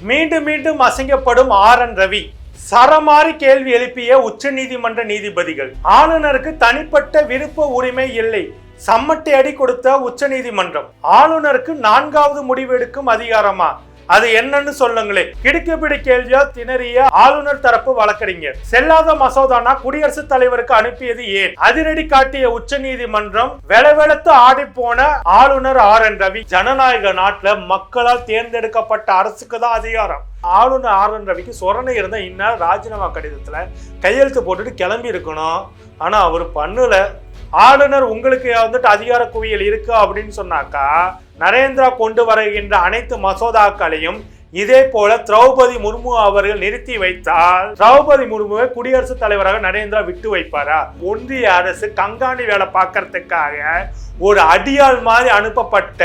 மீண்டும் மீண்டும் அசங்கப்படும் R N Ravi. சரமாரி கேள்வி எழுப்பிய உச்ச நீதிமன்ற நீதிபதிகள். ஆளுநருக்கு தனிப்பட்ட விருப்ப உரிமை இல்லை. சம்மட்டை அடி கொடுத்த உச்சநீதிமன்றம் ஆளுநருக்கு நான்காவது முடிவெடுக்கும் அதிகாரமா? அது என்னன்னு சொல்லுங்களே. கிடுக்குப்பிடி கேள்வியா திணறிய ஆளுநர் தரப்பு வழக்கறிஞர். செல்லாத மசோதானா குடியரசுத் தலைவருக்கு அனுப்பியது ஏன்? அதிரடி காட்டிய உச்சநீதிமன்றம் வெளவெளத்து ஆடி போன ஆளுநர் ஆர் என் ரவி ஜனநாயக நாட்டுல மக்களால் தேர்ந்தெடுக்கப்பட்ட அரசுக்கு தான் அதிகாரம். ஆளுநர் ஆர் என் ரவிக்கு சொரணை இருந்தால் இன்னும் ராஜினாமா கடிதத்துல கையெழுத்து போட்டுட்டு கிளம்பி இருக்கணும். ஆனா அவர் பண்ணல. ஆளுநர் உங்களுக்கு வந்துட்டு அதிகார குவியல் இருக்கு? அப்படின்னு சொன்னாக்கா நரேந்திரா கொண்டு வருகின்ற அனைத்து மசோதாக்களையும் இதே போல திரௌபதி முர்மு அவர்கள் நிறுத்தி வைத்தால் திரௌபதி முர்முவை குடியரசுத் தலைவராக நரேந்திரா விட்டு வைப்பாரா? ஒன்றிய அரசு கங்காணி வேலை பார்க்கறதுக்காக ஒரு அடியாள் மாதிரி அனுப்பப்பட்ட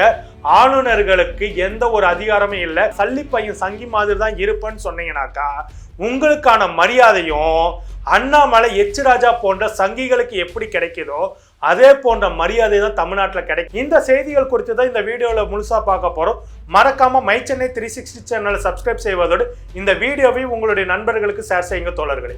ஆளுநர்களுக்கு எந்த ஒரு அதிகாரமும் இல்லை. சல்லி பையன் சங்கி மாதிரி தான் இருப்பேன்னு சொன்னீங்கன்னாக்கா உங்களுக்கான மரியாதையும் அண்ணாமலை எச் ராஜா போன்ற சங்கிகளுக்கு எப்படி கிடைக்குதோ அதே போன்ற மரியாதை தான் தமிழ்நாட்டில் கிடைக்கும். இந்த செய்திகள் குறித்து தான் இந்த வீடியோவில் முழுசாக பார்க்க போகிறோம் மறக்காமல் மை சென்னை த்ரீ சிக்ஸ்டி சேனலை சப்ஸ்கிரைப் செய்வதோடு இந்த வீடியோவை உங்களுடைய நண்பர்களுக்கு ஷேர் செய்யுங்க தோழர்களே.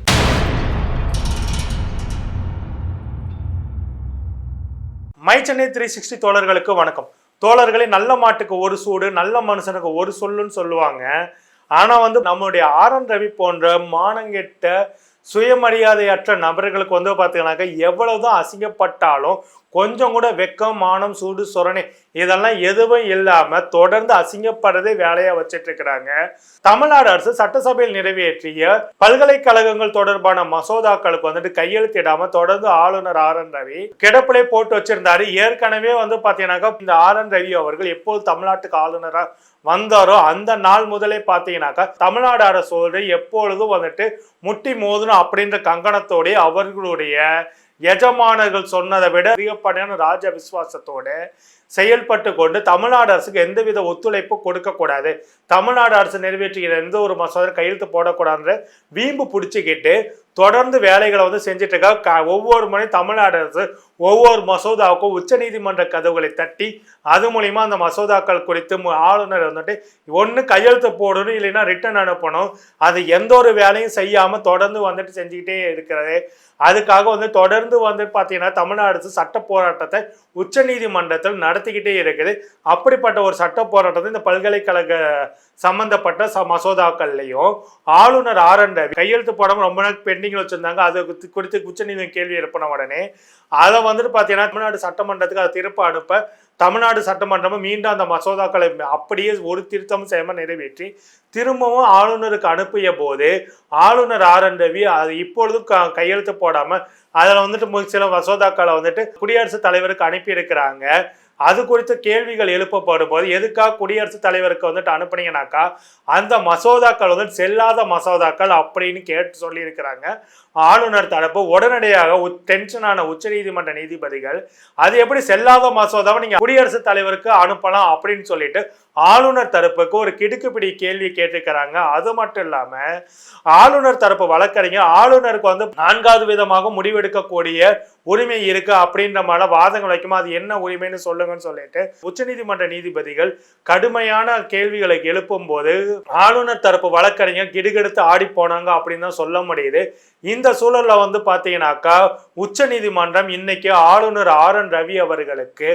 மை சென்னை த்ரீ சிக்ஸ்டி தோழர்களுக்கு வணக்கம். தோழர்களே நல்ல மாட்டுக்கு ஒரு சூடு நல்ல மனுஷனுக்கு ஒரு சொல்லுன்னு சொல்லுவாங்க. ஆனால் வந்து நம்முடைய ஆர் என் ரவி போன்ற மானங்கெட்ட சுயமரியாதையற்ற நபர்களுக்கு வந்து பார்த்தீங்கன்னாக்கா எவ்வளவுதான் அசிங்கப்பட்டாலும் கொஞ்சம் கூட வெக்கம் மானம் சூடு சொரணை இதெல்லாம் எதுவும் இல்லாம தொடர்ந்து அசிங்கப்படுறதே வேலையா வச்சிட்டு இருக்கிறாங்க தமிழ்நாடு அரசு சட்டசபையில் நிறைவேற்றிய பல்கலைக்கழகங்கள் தொடர்பான மசோதாக்களுக்கு வந்துட்டு கையெழுத்திடாம தொடர்ந்து ஆளுநர் ஆர் என் ரவி கிடப்பிலே போட்டு வச்சிருந்தாரு. ஏற்கனவே வந்து பார்த்தீங்கன்னாக்கா இந்த ஆர் என் ரவி அவர்கள் எப்போது தமிழ்நாட்டுக்கு ஆளுநரா வந்தாரோ அந்த நாள் முதலே பார்த்தீங்கன்னாக்கா தமிழ்நாடு அரசோடு எப்பொழுதும் வந்துட்டு முட்டி மோதணும் அப்படின்ற கங்கணத்தோடைய அவர்களுடைய எஜமானர்கள் சொன்னதை விட அதிகப்படியான ராஜ விசுவாசத்தோட செயல்பட்டு கொண்டு தமிழ்நாடு அரசுக்கு எந்தவித ஒத்துழைப்பும் கொடுக்கக்கூடாது தமிழ்நாடு அரசு நிறைவேற்றுகிற எந்த ஒரு மசோதா கையெழுத்து போடக்கூடாதுன்ற வீம்பு பிடிச்சிக்கிட்டு தொடர்ந்து வேலைகளை வந்து செஞ்சுட்டு இருக்கா க- ஒவ்வொரு முறையும் தமிழ்நாடு அரசு ஒவ்வொரு மசோதாவுக்கும் உச்சநீதிமன்ற கதவுகளை தட்டி அது மூலிமா அந்த மசோதாக்கள் குறித்து ஆளுநர் வந்துட்டு ஒன்று கையெழுத்து போடணும் இல்லைன்னா ரிட்டர்ன் அனுப்பணும். அது எந்த ஒரு வேலையும் செய்யாமல் தொடர்ந்து வந்துட்டு செஞ்சுக்கிட்டே இருக்கிறது. அதுக்காக வந்து தொடர்ந்து வந்து பார்த்தீங்கன்னா தமிழ்நாடு அரசு சட்ட போராட்டத்தை உச்சநீதிமன்றத்தில் நடத்திக்கிட்டே இருக்குது. அப்படிப்பட்ட ஒரு சட்ட போராட்டத்தை இந்த பல்கலைக்கழக சம்பந்தப்பட்ட ச மசோதாக்கள்லையும் ஆளுநர் ஆர் என் ரவி கையெழுத்து போடாமல் ரொம்ப நாள் பெண்டிங் வச்சுருந்தாங்க. அது குறித்து- உச்சநீதிமன்றம் கேள்வி எழுப்பின உடனே அதை வந்துட்டு பார்த்தீங்கன்னா தமிழ்நாடு சட்டமன்றத்துக்கு அதை திருப்ப அனுப்ப தமிழ்நாடு சட்டமன்றமும் மீண்டும் அந்த மசோதாக்களை அப்படியே ஒரு திருத்தமும் செய்யாமல் நிறைவேற்றி திரும்பவும் ஆளுநருக்கு அனுப்பிய போது ஆளுநர் ஆர் என் ரவி அது இப்பொழுதும் க- கையெழுத்து போடாமல் அதில் வந்துட்டு சில மசோதாக்களை வந்துட்டு குடியரசுத் தலைவருக்கு அனுப்பியிருக்கிறாங்க. அது குறித்த கேள்விகள் எழுப்பப்படும் போது எதுக்காக குடியரசுத் தலைவருக்கு வந்துட்டு அனுப்புனீங்கனாக்கா அந்த மசோதாக்கள் வந்து செல்லாத மசோதாக்கள் அப்படின்னு கேட்டு சொல்லியிருக்கிறாங்க. ஆளுநர் தரப்பு உடனடியாக உ- டென்ஷனான உச்சநீதிமன்ற நீதிபதிகள் அது எப்படி செல்லாத மசோதாவை நீங்க குடியரசுத் தலைவருக்கு அனுப்பலாம் அப்படின்னு சொல்லிட்டு ஆளுநர் தரப்புக்கு ஒரு கிடுக்குப்பிடி கேள்வி கேட்டிருக்கிறாங்க. அது மட்டும் இல்லாம ஆளுநர் தரப்பு வழக்கறிஞர் ஆளுநருக்கு வந்து நான்காவது விதமாக முடிவெடுக்கக்கூடிய உரிமை இருக்கு அப்படின்ற மாதிரி வாதங்கள் வைக்குமா? அது என்ன உரிமைன்னு சொல்லுங்கன்னு சொல்லிட்டு உச்சநீதிமன்ற நீதிபதிகள் கடுமையான கேள்விகளை எழுப்பும் போது ஆளுநர் தரப்பு வழக்கறிஞர் கிடுகெடுத்து ஆடி போனாங்க அப்படின்னு தான் சொல்ல முடியுது. இந்த சூழல்ல வந்து பாத்தீங்கன்னாக்கா உச்சநீதிமன்றம் இன்னைக்கு ஆளுநர் ஆர் என் ரவி அவர்களுக்கு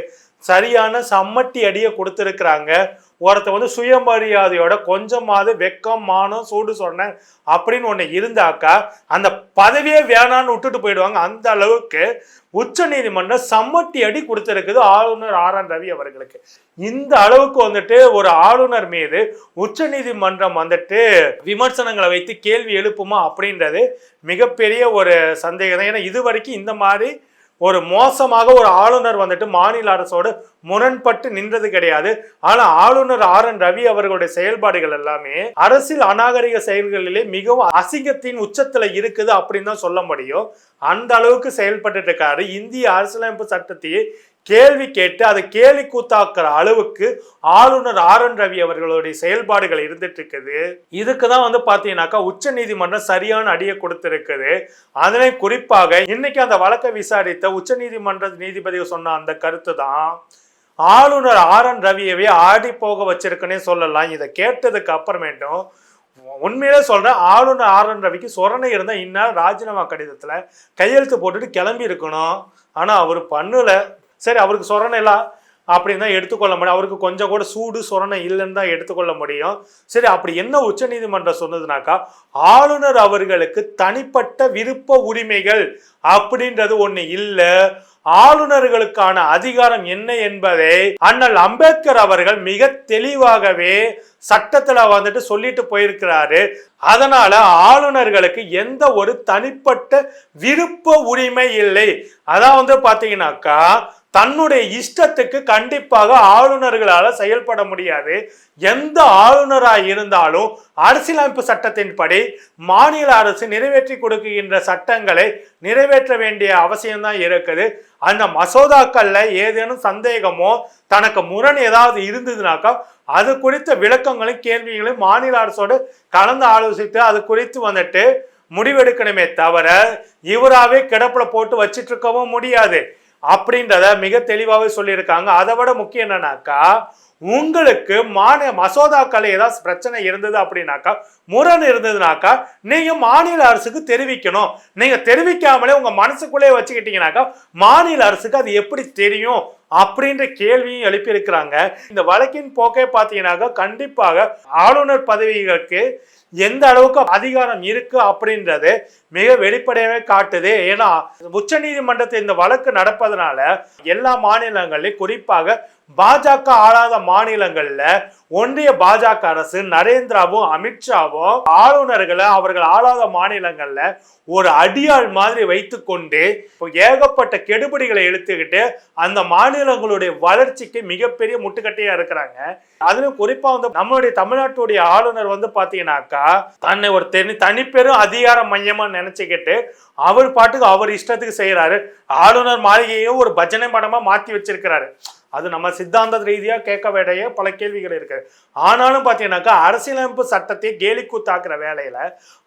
சரியான சம்மட்டி அடியை கொடுத்துருக்குறாங்க. ஒருத்த வந்து சுயமரியாதையோட கொஞ்சமாவது வெக்கம் மானம் சூடு சொன்னேன் அப்படின்னு ஒன்று இருந்தாக்கா அந்த பதவியே வேணான்னு விட்டுட்டு போயிடுவாங்க. அந்த அளவுக்கு உச்ச நீதிமன்றம் சம்மட்டி அடி கொடுத்துருக்குது ஆளுநர் ஆர் என் ரவி அவர்களுக்கு. இந்த அளவுக்கு வந்துட்டு ஒரு ஆளுநர் மீது உச்ச நீதிமன்றம் வந்துட்டு விமர்சனங்களை வைத்து கேள்வி எழுப்புமா அப்படின்றது மிகப்பெரிய ஒரு சந்தேகம் தான். ஏன்னா இது வரைக்கும் இந்த மாதிரி ஒரு மோசமாக ஒரு ஆளுநர் வந்துட்டு மாநில அரசோடு முரண்பட்டு நின்றது கிடையாது. ஆனா ஆளுநர் ஆர் என் ரவி அவர்களுடைய செயல்பாடுகள் எல்லாமே அரசியல் அநாகரிக செயல்களிலே மிகவும் அசிங்கத்தின் உச்சத்துல இருக்குது அப்படின்னு தான் சொல்ல முடியும். அந்த அளவுக்கு செயல்பட்டு இருக்காரு. இந்திய அரசியலமைப்பு சட்டத்தையே கேள்வி கேட்டு அதை கேலி கூத்தாக்குற அளவுக்கு ஆளுநர் ஆர் என் ரவி அவர்களுடைய செயல்பாடுகள் இருந்துட்டு இருக்குது இதுக்கு தான் வந்து பார்த்தீங்கன்னாக்கா உச்ச நீதிமன்றம் சரியான அடியை கொடுத்திருக்குது. அதனை குறிப்பாக இன்னைக்கு அந்த வழக்கை விசாரித்த உச்ச நீதிமன்ற நீதிபதிகள் சொன்ன அந்த கருத்து தான் ஆளுநர் ஆர் என் ரவியவே ஆடி போக வச்சிருக்குன்னே சொல்லலாம். இதை கேட்டதுக்கு அப்புறமேட்டும் உண்மையிலே சொல்றேன் ஆளுநர் ஆர் என் ரவிக்கு சொரணை இருந்தால் இந்நேரம் ராஜினாமா கடிதத்தில் கையெழுத்து போட்டுட்டு கிளம்பி இருக்கணும். ஆனால் அவர் பண்ணல. சரி அவருக்கு சொரணை எல்லாம் அப்படின்னு தான் எடுத்துக்கொள்ள முடியும். அவருக்கு கொஞ்சம் கூட சூடு சொரணை இல்லைன்னு தான் எடுத்துக்கொள்ள முடியும். சரி அப்படி என்ன உச்சநீதிமன்றம் சொன்னதுனாக்கா ஆளுநர் அவர்களுக்கு தனிப்பட்ட விருப்ப உரிமைகள் அப்படின்றது ஒண்ணு இல்லை. ஆளுநர்களுக்கான அதிகாரம் என்ன என்பதை அண்ணல் அம்பேத்கர் அவர்கள் மிக தெளிவாகவே சட்டத்துல வந்துட்டு சொல்லிட்டு போயிருக்கிறாரு. அதனால ஆளுநர்களுக்கு எந்த ஒரு தனிப்பட்ட விருப்ப உரிமை இல்லை. அதான் வந்து பாத்தீங்கன்னாக்கா தன்னுடைய இஷ்டத்துக்கு கண்டிப்பாக ஆளுநர்களால் செயல்பட முடியாது. எந்த ஆளுநராக இருந்தாலும் அரசியலமைப்பு சட்டத்தின்படி மாநில அரசு நிறைவேற்றி கொடுக்கின்ற சட்டங்களை நிறைவேற்ற வேண்டிய அவசியம்தான் இருக்குது. அந்த மசோதாக்களில் ஏதேனும் சந்தேகமோ தனக்கு முரண் ஏதாவது இருந்ததுனாக்கா அது குறித்த விளக்கங்களையும் கேள்விகளையும் மாநில அரசோடு கலந்து ஆலோசித்து அது குறித்து வந்துட்டு முடிவெடுக்கணுமே தவிர இவராகவே கிடப்பில் போட்டு வச்சிட்டு இருக்கவும் முடியாது. அப்படின்றத மிக தெளிவாகவே சொல்லியிருக்காங்க. அதை விட முக்கியம் என்னன்னாக்கா உங்களுக்கு மாநில மசோதாக்கள் ஏதாவது பிரச்சனை இருந்தது அப்படின்னாக்கா முரண் இருந்ததுனாக்கா நீங்க மாநில அரசுக்கு தெரிவிக்கணும். நீங்க தெரிவிக்காமலே உங்க மனசுக்குள்ளே வச்சுக்கிட்டீங்கன்னாக்கா மாநில அரசுக்கு அது எப்படி தெரியும் அப்படின்ற கேள்வியும் எழுப்பியிருக்கிறாங்க. இந்த வழக்கின் போக்கே பார்த்தீங்கன்னாக்கா கண்டிப்பாக ஆளுநர் பதவிகளுக்கு எந்த அளவுக்கு அதிகாரம் இருக்கு அப்படின்றது மிக வெளிப்படையாகவே காட்டுது. ஏன்னா உச்ச நீதிமன்றத்தில் இந்த வழக்கு நடப்பதனால எல்லா மாநிலங்களையும் குறிப்பாக பாஜக ஆளாத மாநிலங்கள்ல ஒன்றிய பாஜக அரசு நரேந்திராவும் அமித்ஷாவும் ஆளுநர்களை அவர்கள் ஆளாத மாநிலங்கள்ல ஒரு அடியாள் மாதிரி வைத்துக்கொண்டு கொண்டு ஏகப்பட்ட கெடுபிடிகளை எடுத்துக்கிட்டு அந்த மாநிலங்களுடைய வளர்ச்சிக்கு மிகப்பெரிய முட்டுக்கட்டையா இருக்கிறாங்க. அதுலயும் குறிப்பா வந்து நம்மளுடைய தமிழ்நாட்டுடைய ஆளுநர் வந்து பாத்தீங்கன்னாக்கா தன்னை ஒரு தனி தனிப்பெரும் அதிகார மையமா நினைச்சுக்கிட்டு அவர் பாட்டுக்கு அவர் இஷ்டத்துக்கு செய்யறாரு ஆளுநர் மாளிகையும் ஒரு பஜனை படமா மாத்தி வச்சிருக்கிறாரு. அது நம்ம சித்தாந்த ரீதியா கேட்க வேண்டிய பல கேள்விகள் இருக்கு. ஆனாலும் பாத்தீங்கன்னாக்கா அரசியலமைப்பு சட்டத்தை கேலிக்கூத்தாக்குற வேலையில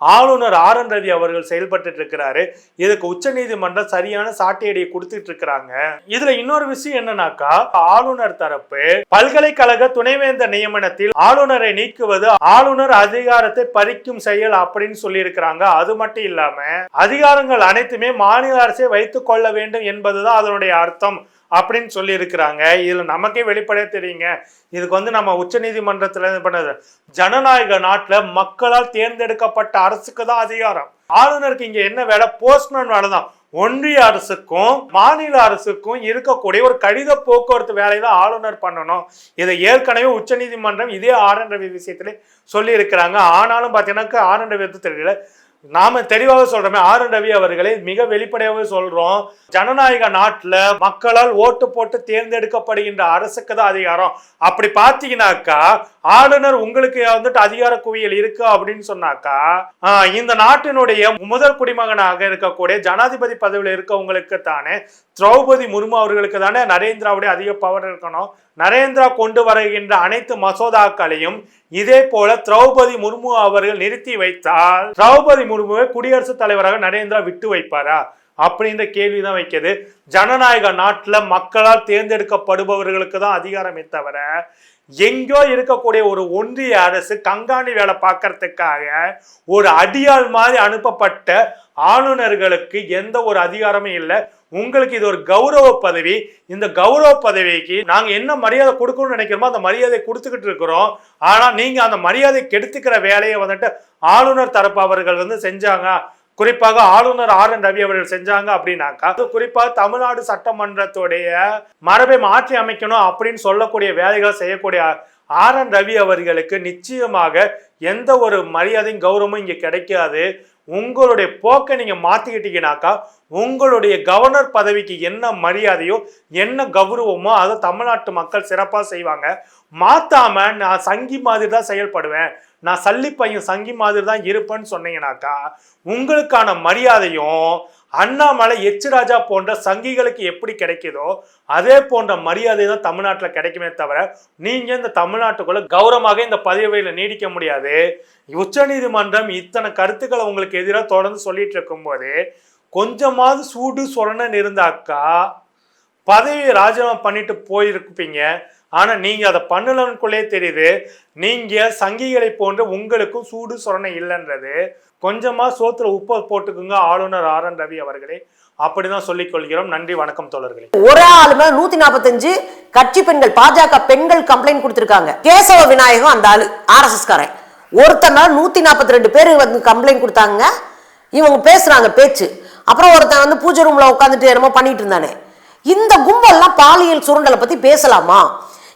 ஆளுநர் ஆர் என் ரவி அவர்கள் செயல்பட்டு இருக்கிறாரு. இதுக்கு உச்சநீதிமன்றம் சரியான சாட்டியடியை கொடுத்துட்டு இருக்கிறாங்க. இதுல இன்னொரு விஷயம் என்னன்னாக்கா ஆளுநர் தரப்பு பல்கலைக்கழக துணைவேந்தர் நியமனத்தில் ஆளுநரை நீக்குவது ஆளுநர் அதிகாரத்தை பறிக்கும் செயல் அப்படின்னு சொல்லி இருக்கிறாங்க அது மட்டும் இல்லாம அதிகாரங்கள் அனைத்துமே மாநில அரசே வைத்துக் கொள்ள வேண்டும் என்பதுதான் அதனுடைய அர்த்தம். அப்படின்னு சொல்லியிருக்கிறாங்க. இதில் நமக்கே வெளிப்படைய தெரியுங்க. இதுக்கு வந்து நம்ம உச்ச நீதிமன்றத்தில் இது பண்ணது. ஜனநாயக நாட்டில் மக்களால் தேர்ந்தெடுக்கப்பட்ட அரசுக்கு தான் அதிகாரம். ஆளுநருக்கு இங்கே என்ன வேலை? போஸ்ட்மேன் வேலை தான். ஒன்றிய அரசுக்கும் மாநில அரசுக்கும் இருக்கக்கூடிய ஒரு கடித போக்குவரத்து வேலையை தான் ஆளுநர் பண்ணணும். இதை ஏற்கனவே உச்சநீதிமன்றம் இதே ஆர் என் ரவி விஷயத்திலே சொல்லியிருக்கிறாங்க. ஆனாலும் பார்த்தீங்கன்னாக்க ஆர் என் ரவி தெரியல. நாம தெளிவாக சொல்றோமே ஆர் ரவி அவர்களை மிக வெளிப்படையாகவே சொல்றோம். ஜனநாயக நாட்டில் மக்களால் ஓட்டு போட்டு தேர்ந்தெடுக்கப்படுகின்ற அரசுக்கு தான் அதிகாரம். அப்படி பார்த்தீங்கன்னாக்கா ஆளுநர் உங்களுக்கு வந்துட்டு அதிகார குவியல் இருக்கு அப்படின்னு சொன்னாக்கா ஆஹ், இந்த நாட்டினுடைய முதல் குடிமகனாக இருக்கக்கூடிய ஜனாதிபதி பதவியில் இருக்கவங்களுக்கு தானே திரௌபதி முர்மு அவர்களுக்கு தானே நரேந்திராவுடைய அதிக பவர் இருக்கணும். நரேந்திரா கொண்டு வருகின்ற அனைத்து மசோதாக்களையும் இதே போல திரௌபதி முர்மு அவர்கள் நிறுத்தி வைத்தால் திரௌபதி முர்முவை குடியரசுத் தலைவராக நரேந்திரா விட்டு வைப்பாரா? அப்படின்ற கேள்விதான் வைக்கிறது. ஜனநாயக நாட்டில் மக்களால் தேர்ந்தெடுக்கப்படுபவர்களுக்கு தான் அதிகாரமே தவிர எங்கோ இருக்கக்கூடிய ஒரு ஒன்றிய அரசு கண்காணி வேலை பார்க்கறதுக்காக ஒரு அடியாள் மாதிரி அனுப்பப்பட்ட ஆளுநர்களுக்கு எந்த ஒரு அதிகாரமும் இல்லை. உங்களுக்கு இது ஒரு கௌரவ பதவி. இந்த கௌரவ பதவிக்கு நாங்கள் என்ன மரியாதை கொடுக்கணும்னு நினைக்கிறோமோ அந்த மரியாதை கொடுத்துக்கிட்டு இருக்கிறோம். ஆனால் நீங்கள் அந்த மரியாதை கெடுத்துக்கிற வேலையை வந்துட்டு ஆளுநர் தரப்பு அவர்கள் வந்து செஞ்சாங்க. குறிப்பாக ஆளுநர் ஆர். என். ரவி அவர்கள் செஞ்சாங்க அப்படின்னாக்கா அது குறிப்பாக தமிழ்நாடு சட்டமன்றத்துடைய மரபை மாற்றி அமைக்கணும் அப்படின்னு சொல்லக்கூடிய வேலைகளை செய்யக்கூடிய ஆர். என். ரவி அவர்களுக்கு நிச்சயமாக எந்த ஒரு மரியாதையும் கௌரவமும் இங்கே கிடைக்காது. உங்களுடைய போக்கை நீங்கள் மாற்றிக்கிட்டீங்கனாக்கா உங்களுடைய கவர்னர் பதவிக்கு என்ன மரியாதையோ என்ன கௌரவமோ அதை தமிழ்நாட்டு மக்கள் சிறப்பாக செய்வாங்க. மாற்றாமல் நான் சங்கி மாதிரி தான் செயல்படுவேன். நான் சல்லி பையன் சங்கி மாதிரி தான் இருப்பேன்னு சொன்னீங்கன்னாக்கா உங்களுக்கான மரியாதையும் அண்ணாமலை எச் ராஜா போன்ற சங்கிகளுக்கு எப்படி கிடைக்குதோ அதே போன்ற மரியாதை தான் தமிழ்நாட்டில் கிடைக்குமே தவிர நீங்கள் இந்த தமிழ்நாட்டுக்குள்ள கௌரவமாக இந்த பதவியில் நீடிக்க முடியாது. உச்சநீதிமன்றம் இத்தனை கருத்துக்களை உங்களுக்கு எதிராக தொடர்ந்து சொல்லிட்டு இருக்கும்போது கொஞ்சமாவது சூடு சொரணன் இருந்தாக்கா பதவி ராஜினாமா பண்ணிட்டு போயிருப்பீங்க. ஆனால் நீங்கள் அதை பண்ணலன்னுக்குள்ளே தெரியுது நீங்கள் சங்கிகளை போன்று உங்களுக்கும் சூடு சொரணை இல்லைன்றது. கொஞ்சமாக சோத்துல உப்பு போட்டுக்குங்க ஆளுநர் ஆர். என். ரவி அவர்களே. அப்படிதான் சொல்லிக் கொள்கிறோம். நன்றி வணக்கம் தோழர்களே. ஒரே ஆளுமே நூத்தி நாற்பத்தஞ்சு கட்சி பெண்கள் பாஜக பெண்கள் கம்ப்ளைண்ட் கொடுத்திருக்காங்க. கேசவ விநாயகம் அந்த ஆளு ஆர்எஸ்எஸ் காரன். ஒருத்தன் மேல நூத்தி நாற்பத்தி ரெண்டு பேர் வந்து கம்ப்ளைண்ட் கொடுத்தாங்க. இவங்க பேசுறாங்க பேச்சு. அப்புறம் ஒருத்தன் வந்து பூஜை ரூம்ல உட்காந்துட்டு என்னமோ பண்ணிட்டு இருந்தானே. இந்த கும்பல்லாம் பாலியல் சுருண்டலை பத்தி பேசலாமா?